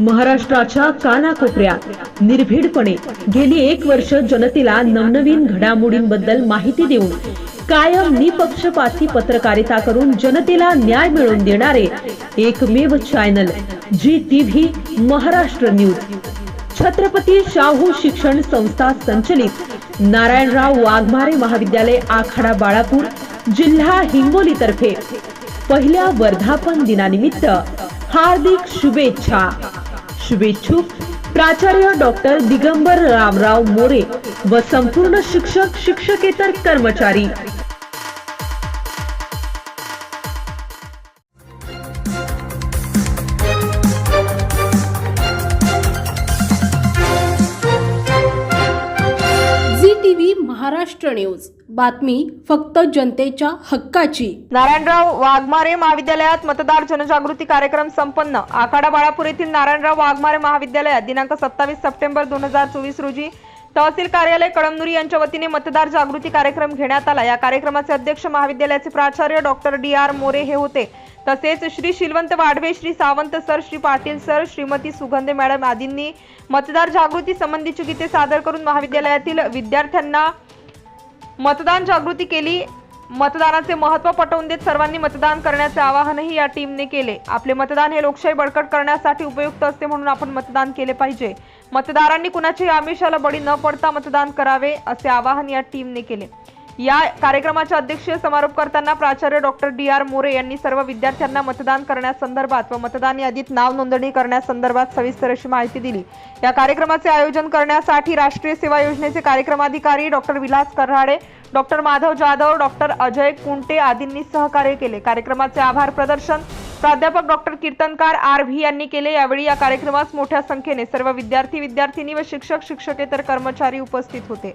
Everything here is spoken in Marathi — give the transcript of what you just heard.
महाराष्ट्राच्या कानाकोपऱ्यात. निर्भीडपणे गेली एक वर्ष जनतेला नवनवीन घडामोडींबद्दल माहिती देऊन कायम निपक्षपाती पत्रकारिता करून जनतेला न्याय मिळवून देणारे एकमेव channel G TV Maharashtra news Chhatrapati Shahu शिक्षण संस्था संचलित. नारायणराव वाघमारे महाविद्यालय आखाडा बाळापूर जिल्हा हिंगोलीतर्फे. पहिल्या वर्धापन दिनानिमित्त हार्दिक शुभेच्छा. शुभेच्छुक. प्राचार्य डॉक्टर दिगंबर रामराव मोरे व संपूर्ण शिक्षक शिक्षकेतर कर्मचारी. महाराष्ट्र न्यूज. बातमी फक्त जनतेच्या हक्काची. नारायणराव वाघमारे महाविद्यालयात मतदार जनजागृती कार्यक्रम संपन्न. आखाडा बाळापूर येथील नारायणराव वाघमारे महाविद्यालयात दिनांक सत्तावीस सप्टेंबर दोन हजार चोवीस रोजी तहसील कार्यालय कळमनुरी यांच्या वतीने मतदार जागृती कार्यक्रम घेण्यात आला. या कार्यक्रमाचे अध्यक्ष महाविद्यालयाचे प्राचार्य डॉक्टर डी आर मोरे हे होते. तसेच Shri Shilwant Wadhave Shri Sawant sir Shri Patil sir Shrimati Sugandhe madam आदींनी मतदार जागृती संबंधीची गीते सादर करून महाविद्यालयातील विद्यार्थ्यांना मतदान जागृती केली. मतदानाचे महत्त्व पटवून देत सर्वांनी मतदान करण्याचे आवाहनही या टीमने केले. आपले मतदान हे लोकशाही बळकट करण्यासाठी उपयुक्त असते म्हणून आपण मतदान केले पाहिजे. मतदारांनी कुणाच्याही आमिषाला बळी न पडता मतदान करावे असे आवाहन या टीमने केले. या कार्यक्रमाचे अध्यक्षीय समारोप करताना प्राचार्य डॉक्टर डी आर मोरे यांनी सर्व विद्यार्थ्यांना मतदान करण्यासंदर्भात व मतदान यादीत नाव नोंदणी करण्यासंदर्भात सविस्तर अशी माहिती दिली. या कार्यक्रमाचे आयोजन करण्यासाठी राष्ट्रीय सेवा योजनेचे कार्यक्रमाधिकारी doctor Vilas Karade doctor Madhav Jadhav doctor Ajay Kunte आदींनी सहकार्य केले. कार्यक्रमाचे आभार प्रदर्शन प्राध्यापक डॉक्टर कीर्तनकार आर व्ही यांनी केले. यावेळी या कार्यक्रमास मोठ्या संख्येने सर्व विद्यार्थी विद्यार्थिनी व शिक्षक शिक्षकेतर कर्मचारी उपस्थित होते.